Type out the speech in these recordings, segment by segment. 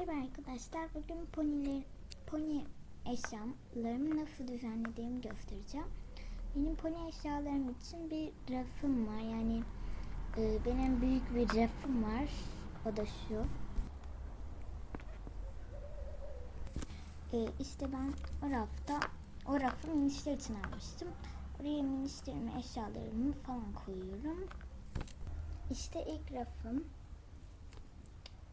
Merhaba arkadaşlar. Bugün poniler, pony eşyalarımı nasıl düzenlediğimi göstereceğim. Benim pony eşyalarım için bir rafım var. Yani e, benim büyük bir rafım var. O da şu. E, işte ben o rafta o rafı minişler için almıştım. Oraya minişlerimi, eşyalarımı falan koyuyorum. İşte ilk rafım.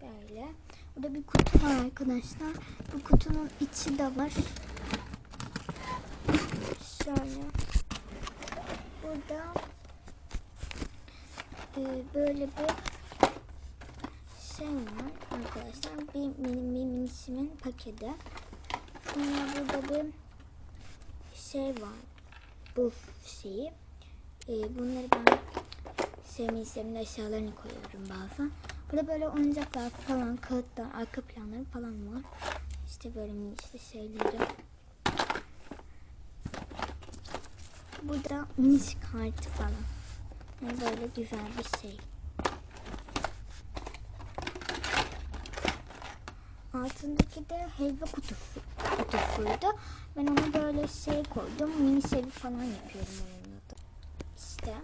Böyle. Burada bir kutu var arkadaşlar. Bu kutunun içi de var. Şöyle. Burada e, böyle bir şey var arkadaşlar. Bir benim minişimin paketi. Sonra burada bir şey var. Bu şeyi. E, bunları ben sevmeyi sevmeyi eşyalarını koyuyorum bazen. Burada böyle oyuncaklar falan, kağıtlar, arka planları falan var. İşte böyle işte şeyleri. Burada minis kartı falan. Yani böyle güzel bir şey. Altındaki de helva kutusu, kutusuydu. Ben ona böyle şey koydum. Mini evi falan yapıyorum onunla da. İşte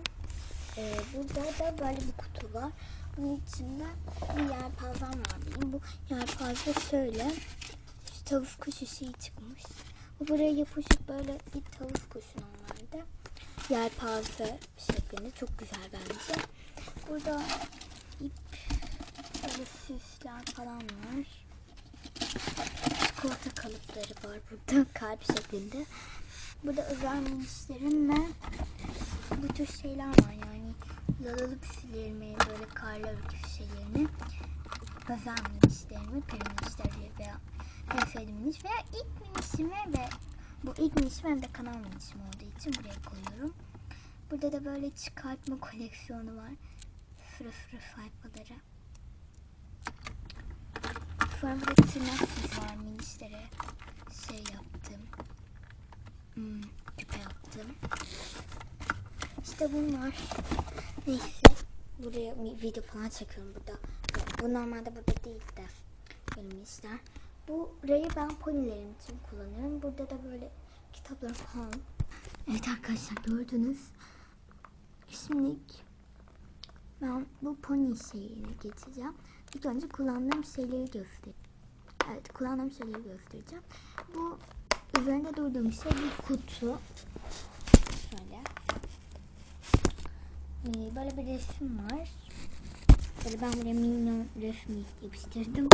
e, burada da böyle bir kutu var. Bunun içinde bir yelpazem var. Bu yelpaze şöyle. Şu tavus kuşu şey çıkmış. Bu buraya yapışık böyle bir tavus kuşu normalde. Yelpaze şeklinde. Çok güzel bence. Burada ip böyle süsler falan var. Çikolata kalıpları var burada kalp şeklinde. Burada özel minişlerim ve bu tür şeyler var yani lalalı püsülerimi, böyle karlı örgü şeylerini, özel minişlerimi, minişleri veya sevdiğim miniş veya ilk minişimi ve bu ilk minişim hem de kanal minişim olduğu için buraya koyuyorum. Burada da böyle çıkartma koleksiyonu var. Fırı fırı sayfaları. Sonra burada tırnak sesi var minişlere şey yaptım. Hmm, küpe yaptım. İşte bunlar. Neyse. Buraya video falan çekiyorum burada. Bu normalde burada değil de benim işler. Bu rayı ben ponilerim için kullanıyorum. Burada da böyle kitaplar falan. Evet arkadaşlar gördünüz. Şimdi ben bu pony şeyine geçeceğim. İlk önce kullandığım şeyleri göster. Evet kullandığım şeyleri göstereceğim. Bu üzerinde durduğum şey bir kutu. Şöyle. Ee, böyle bir resim var. Böyle ben buraya minyon resmi yapıştırdım.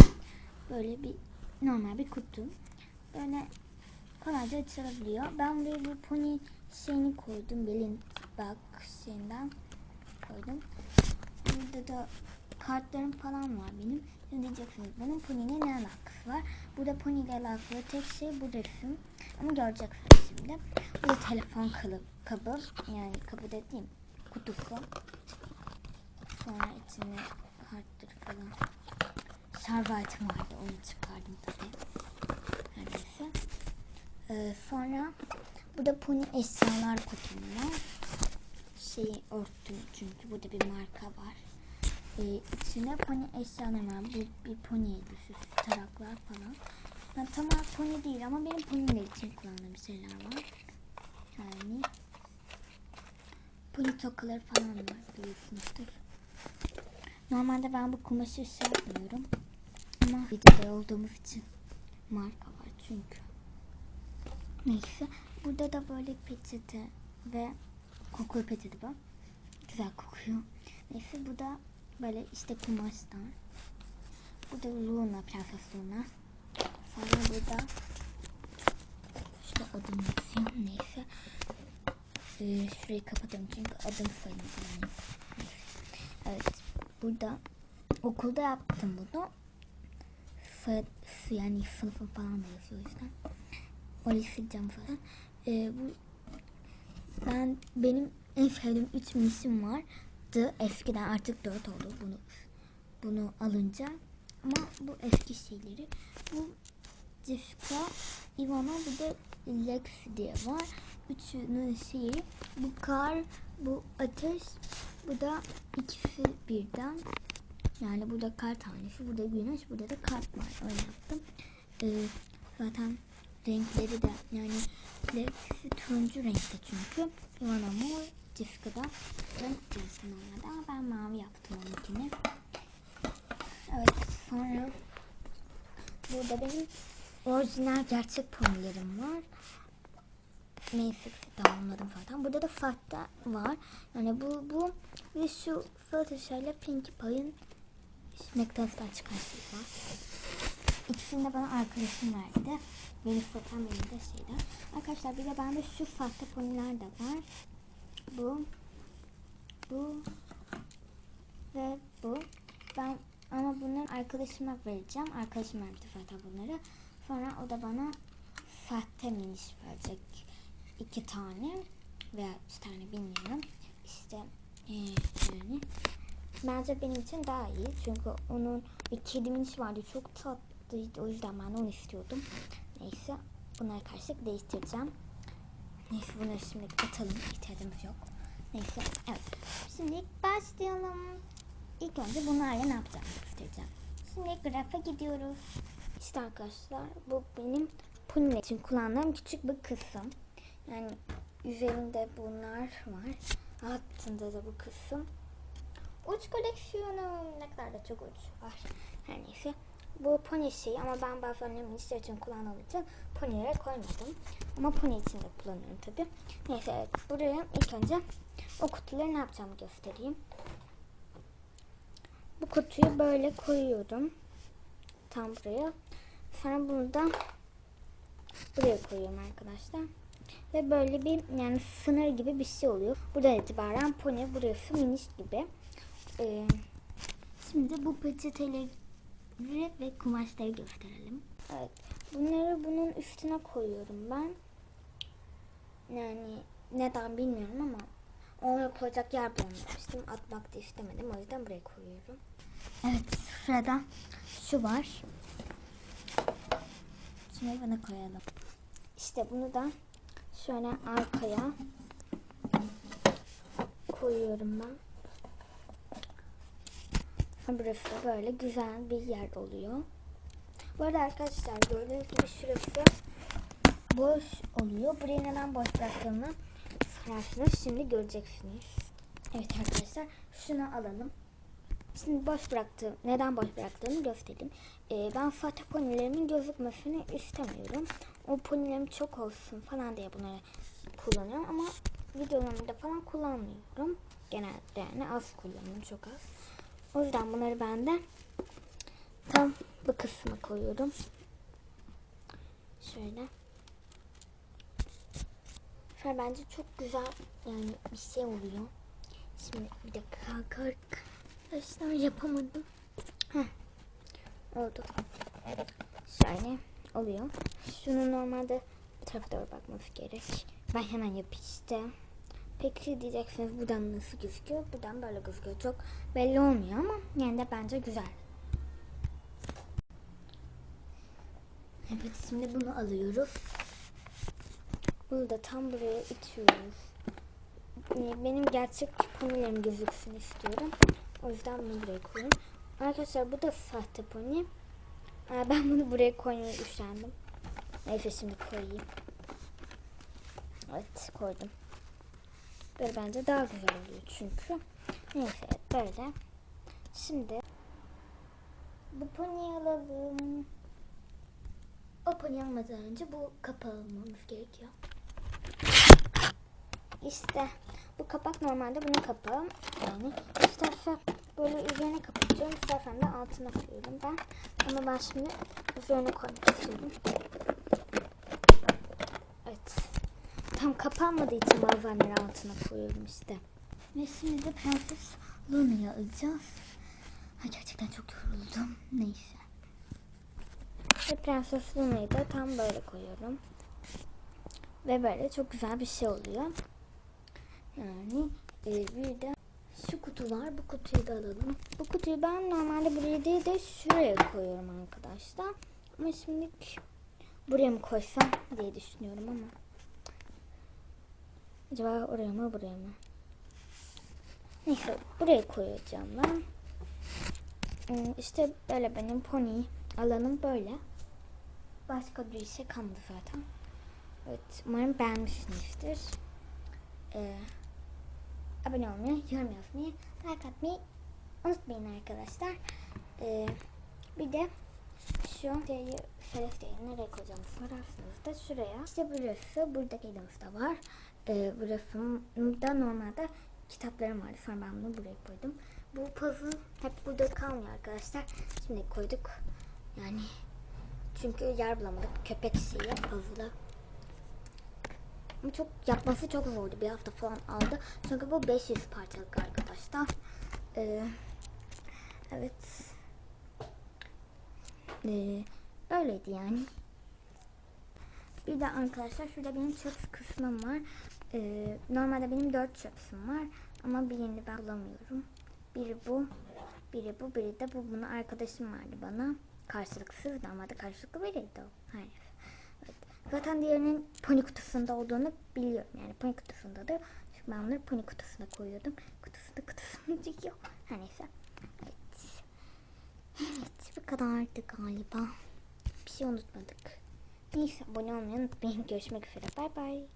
Böyle bir normal bir kutu. Böyle kolayca açılabiliyor. Ben buraya bir pony şeyini koydum. Belin bak şeyinden koydum. Burada da kartlarım falan var benim. Şimdi diyeceksiniz bunun poniyle ne alakası var? Burada pony ile alakalı tek şey bu resim. Ama göreceksiniz şimdi. Bu telefon kalıp, kabı. Yani kabı dediğim kutusu. Sonra içine kartları falan. Aleti vardı. Onu çıkardım tabii. Her neyse. Ee, sonra bu da pony eşyalar kutum var. Şeyi örttüm çünkü burada bir marka var. Ee, içine pony eşyalar var. Bu bir pony elbisesi, taraklar falan. Yani tam olarak pony değil ama benim ponyler için kullandığım şeyler var. Yani pony tokaları falan var biliyorsunuzdur. Normalde ben bu kumaşı şey yapmıyorum. Ama videoda olduğumuz için marka var çünkü. Neyse. Burada da böyle peçete ve kokulu peçete var. Güzel kokuyor. Neyse bu da böyle işte kumaştan. Bu da Luna, Prenses Luna. Sonra burada şurada adım yazıyor. Neyse. Ee, şurayı kapatalım çünkü adım sayın yani. Evet. Burada okulda yaptım bunu. Soyad, yani sınıfım falan da yazıyor o yüzden. Orayı sileceğim falan. Ee, bu ben benim en sevdiğim üç misim vardı. Eskiden artık dört oldu bunu bunu alınca. Ama bu eski şeyleri. Bu Jessica, Ivana bir de Lex diye var. Üçünün şeyi. Bu kar, bu ateş, bu da ikisi birden. Yani burada kar tanesi, burada güneş, burada da kalp var. Öyle yaptım. Ee, zaten renkleri de yani Lexi turuncu renkte çünkü. Ivana mor, Jessica da renk değişti normalde ama ben mavi yaptım onunkini. Evet sonra burada benim orijinal gerçek ponilerim var. Matrix'i tamamladım zaten. Burada da Fat'ta var. Yani bu bu ve şu Fluttershy ile Pinkie Pie'ın McDonald's'tan çıkan şey var. İkisini de bana arkadaşım verdi. Beni satan benim de şeyden. Arkadaşlar bir de bende şu Fat'ta poniler de var. Bu bu ve bu. Ben ama bunları arkadaşıma vereceğim. Arkadaşım vermişti zaten bunları. Sonra o da bana sahte miniş verecek. iki tane veya üç tane bilmiyorum. İşte eee, yani bence benim için daha iyi. Çünkü onun bir kedi miniş vardı. Çok tatlıydı. O yüzden ben onu istiyordum. Neyse bunları karşılık değiştireceğim. Neyse bunları şimdi atalım. İhtiyacımız yok. Neyse evet. Şimdi başlayalım. İlk önce bunlarla ne yapacağımı göstereceğim. Şimdi grafa gidiyoruz. İşte arkadaşlar bu benim poniler için kullandığım küçük bir kısım. Yani üzerinde bunlar var. Altında da bu kısım. Uç koleksiyonu ne kadar da çok uç var. Her neyse. Bu pony şeyi ama ben bazen minişler için kullandığım için ponilere koymadım. Ama pony için de kullanıyorum tabi. Neyse evet. Buraya ilk önce o kutuları ne yapacağımı göstereyim. Bu kutuyu böyle koyuyorum. Tam buraya. Sonra bunu da buraya koyuyorum arkadaşlar. Ve böyle bir yani sınır gibi bir şey oluyor. Buradan itibaren pony burası miniş gibi. Ee, şimdi bu peçeteleri ve kumaşları gösterelim. Evet. Bunları bunun üstüne koyuyorum ben. Yani neden bilmiyorum ama onu koyacak yer bulamamıştım. Atmak da istemedim. O yüzden buraya koyuyorum. Evet sırada şu var. Şimdi bunu koyalım. İşte bunu da şöyle arkaya koyuyorum ben. Burası böyle güzel bir yer oluyor. Bu arada arkadaşlar gördüğünüz gibi şurası boş oluyor. Burayı neden boş bıraktığımı sorarsınız. Şimdi göreceksiniz. Evet arkadaşlar şunu alalım. Şimdi boş bıraktığım, neden boş bıraktığımı göstereyim. Ee, ben Fatih ponilerimin gözükmesini istemiyorum. O ponilerim çok olsun falan diye bunları kullanıyorum ama videolarımda falan kullanmıyorum. Genelde yani az kullanıyorum çok az. O yüzden bunları ben de tam bu kısma koyuyorum. Şöyle. Şöyle bence çok güzel yani bir şey oluyor. Şimdi bir dakika arkadaşlar yapamadım. Heh. Oldu. Şöyle oluyor. Şunu normalde bu tarafa doğru bakması gerek. Ben hemen işte. Peki diyeceksiniz buradan nasıl gözüküyor? Buradan böyle gözüküyor. Çok belli olmuyor ama yine de bence güzel. Evet şimdi bunu alıyoruz. Bunu da tam buraya itiyoruz. Benim gerçek ponilerim gözüksün istiyorum. O yüzden bunu buraya koyuyorum. Arkadaşlar bu da sahte pony. Aa, Ben bunu buraya koymaya üşendim. Neyse şimdi koyayım. Evet koydum. Böyle bence daha güzel oluyor çünkü. Neyse böyle. Şimdi bu pony'i alalım. O pony almadan önce bu kapağı almamız gerekiyor. İşte bu kapak normalde bunun kapağı. Yani istersen böyle üzerine kapatıyorum. İstersen de altına koyuyorum ben. Ama ben şimdi üzerine koymak istiyorum. Evet. Tam kapanmadığı için bazenleri altına koyuyorum işte. Ve şimdi de Prenses Luna'yı alacağız. Ay gerçekten çok yoruldum. Neyse. Ve Prenses Luna'yı da tam böyle koyuyorum. Ve böyle çok güzel bir şey oluyor. Yani e, bir de şu kutu var. Bu kutuyu da alalım. Bu kutuyu ben normalde buraya değil de şuraya koyuyorum arkadaşlar. Ama şimdi buraya mı koysam diye düşünüyorum ama. Acaba oraya mı buraya mı? Neyse buraya koyacağım ben. Hmm, İşte böyle benim pony alanım böyle. Başka bir şey kalmadı zaten. Evet, umarım beğenmişsinizdir. Ee, abone olmayı, yorum yazmayı, like atmayı unutmayın arkadaşlar. Ee, bir de şu şeyi değil. Nereye koyacağımı sorarsınız da şuraya. İşte burası. Buradaki elimizde var. Ee, bu rafımda normalde kitaplarım vardı. Sonra ben bunu buraya koydum. Bu puzzle hep burada kalmıyor arkadaşlar. Şimdi koyduk. Yani çünkü yer bulamadık. Köpek şeyi puzzle'ı. Ama çok yapması çok zordu. Bir hafta falan aldı. Çünkü bu 500 parçalık arkadaşlar. Ee, evet. Ee, öyleydi yani. Bir de arkadaşlar şurada benim çöp kısmım var. Ee, normalde benim dört çöpsüm var. Ama birini ben bulamıyorum. Biri bu. Biri bu. Biri de bu. Bunu arkadaşım verdi bana. Karşılıksız. Normalde karşılıklı verirdi o. Evet. Zaten diğerinin pony kutusunda olduğunu biliyorum. Yani pony kutusundadır. Çünkü ben bunları pony kutusuna koyuyordum. Kutusunda kutusunda diyor. Her neyse. Evet. Evet bu kadardı galiba. Bir şey unutmadık. Neyse abone olmayı unutmayın. Görüşmek üzere. Bay bay.